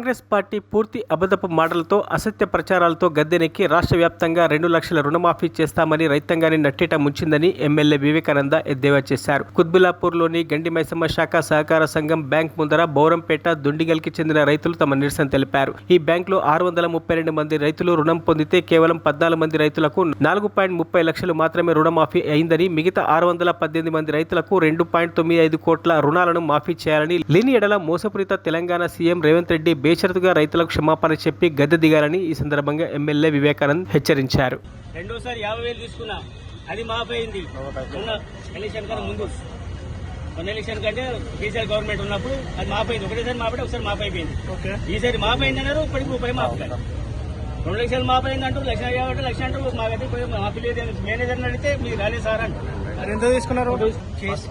Congress party పూర్తి అబద్ధపు మాటలతో అసత్య ప్రచారాలతో గద్దెనెక్కి రాష్ట్ర వ్యాప్తంగా రెండు లక్షల రుణమాఫీ చేస్తామని రైతాంగాన్ని నట్టేట ముంచిందని ఎమ్మెల్యే వివేకానంద ఎద్దేవా చేశారు. కుత్బులాపూర్లోని గండి మైసమ్మ శాఖ సహకార సంఘం బ్యాంక్ ముందర బౌరంపేట దుండిగల్కి చెందిన రైతులు తమ నిరసన తెలిపారు. ఈ బ్యాంకులో ఆరు వందల ముప్పై రెండు మంది రైతులు రుణం పొందితే కేవలం పద్నాలుగు మంది రైతులకు నాలుగు పాయింట్ ముప్పై లక్షలు మాత్రమే రుణమాఫీ అయిందని మిగతా ఆరు వందల పద్దెనిమిది మంది రైతులకు రెండు పాయింట్ తొమ్మిది ఐదు కోట్ల రుణాలను మాఫీ చేయాలని లేని ఎడల మోసపూరిత తెలంగాణ సీఎం రేవంత్ రెడ్డి బేషరతుగా రైతులకు క్షమాపణ చెప్పి గద్దె దిగాలని ఈ సందర్భంగా ఎమ్మెల్యే వివేకానంద్ హెచ్చరించారు. రెండోసారి యాభై వేలు తీసుకున్నా. అది మాపోయింది ఉన్న ఎలక్షన్ కన్నా ముందు. మొన్న ఎలక్షన్ కంటే కేసీఆర్ గవర్నమెంట్ ఉన్నప్పుడు అది మాపోయింది ఒకటేసారి మాపడి ఒకసారి మాపైపోయింది. ఈసారి మాపోయింది అన్నారు ఇప్పటికి రూపాయి మాపుతారు రెండు లక్షలు మాపోయింది అంటారు లక్ష యాభై లక్ష అంటారు. మాకైతే మాఫీ లేదు. మేనేజర్ని అడిగితే మీరు రాలేదు సార్ అంటారు. మరి ఎంత తీసుకున్నారు?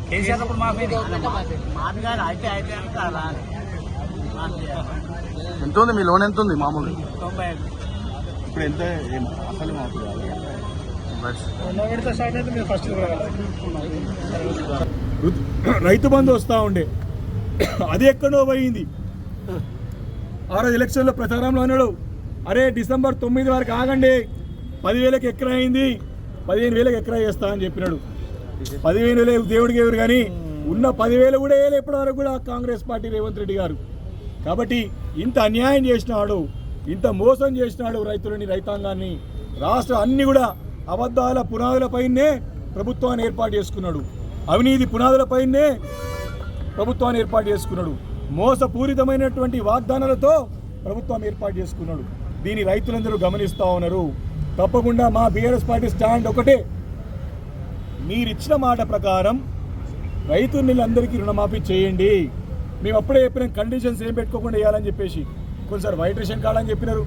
కేసీఆర్ అప్పుడు మాపోయింది ఎంత ఉంది మీ లోన్ ఎంత ఉంది మామూలు ఇప్పుడు ఎంత అసలు రైతు బంధు వస్తూ ఉండే. అది ఎక్కడో పోయింది. ఆ రోజు ఎలక్షన్లో ప్రచారంలో అన్నాడు. అరే డిసెంబర్ తొమ్మిది వరకు ఆగండి. పదివేలకు ఎకరా అయింది. పదిహేను వేలకు ఎకరా చేస్తా అని చెప్పినాడు. పదిహేను వేలు దేవుడికి ఎవరు కానీ ఉన్న పదివేలు కూడా వేయలే ఇప్పటి వరకు కూడా కాంగ్రెస్ పార్టీ రేవంత్ రెడ్డి గారు. కాబట్టి ఇంత అన్యాయం చేసినాడు ఇంత మోసం చేసినాడు రైతులని రైతాంగాన్ని రాష్ట్ర అన్ని కూడా అబద్ధాల పునాదులపైనే ప్రభుత్వాన్ని ఏర్పాటు చేసుకున్నాడు. అవినీతి పునాదులపైనే ప్రభుత్వాన్ని ఏర్పాటు చేసుకున్నాడు. మోసపూరితమైనటువంటి వాగ్దానాలతో ప్రభుత్వం ఏర్పాటు చేసుకున్నాడు. దీని రైతులందరూ గమనిస్తూ ఉన్నారు. తప్పకుండా మా బీఆర్ఎస్ పార్టీ స్టాండ్ ఒకటే. మీరిచ్చిన మాట ప్రకారం రైతు నీళ్ళందరికీ రుణమాఫీ చేయండి. మేము అప్పుడే చెప్పిన కండిషన్స్ ఏం పెట్టుకోకుండా వేయాలని చెప్పేసి. కొన్నిసారి వైట్ రేషన్ కార్డ్ అని చెప్పినారు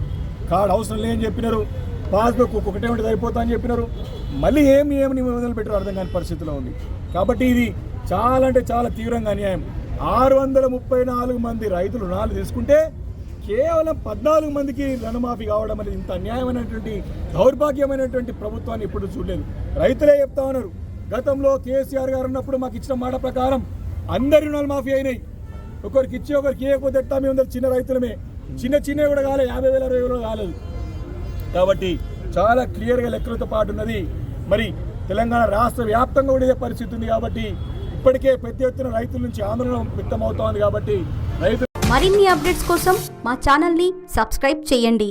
కార్డు అవసరం లేని చెప్పినారు పాస్బుక్ ఒకటే ఉంటే సరిపోతా అని చెప్పినారు. మళ్ళీ ఏం ఏమి నిబంధనలు పెట్టారు అర్థం కాని పరిస్థితిలో ఉంది. కాబట్టి ఇది చాలా అంటే చాలా తీవ్రంగా అన్యాయం. ఆరు వందల ముప్పై నాలుగు మంది రైతులు రుణాలు తీసుకుంటే కేవలం పద్నాలుగు మందికి రుణమాఫీ కావడం అనేది ఇంత అన్యాయమైనటువంటి దౌర్భాగ్యమైనటువంటి ప్రభుత్వాన్ని ఇప్పుడు చూడలేదు. రైతులే చెప్తా ఉన్నారు గతంలో కేసీఆర్ గారు ఉన్నప్పుడు మాకు ఇచ్చిన మాట ప్రకారం అందరి రుణాలు మాఫీ అయినాయి. ఒకరికి ఇచ్చి ఒకరికి ఇవ్వకపోతే ఎట్టా మేము అందరు చిన్న రైతులమే. చిన్న చిన్నవి కూడా కాలేదు యాభై వేల అరవై వేలు కాలేదు. కాబట్టి చాలా క్లియర్గా లెక్కలతో పాటు ఉన్నది. మరి తెలంగాణ రాష్ట్ర వ్యాప్తంగా కూడా పరిస్థితి ఉంది కాబట్టి ఇప్పటికే పెద్ద ఎత్తున రైతుల నుంచి ఆందోళన వ్యక్తమవుతోంది కాబట్టి రైతు మరిన్ని అప్డేట్స్ కోసం మా ఛానల్ని సబ్స్క్రైబ్ చేయండి.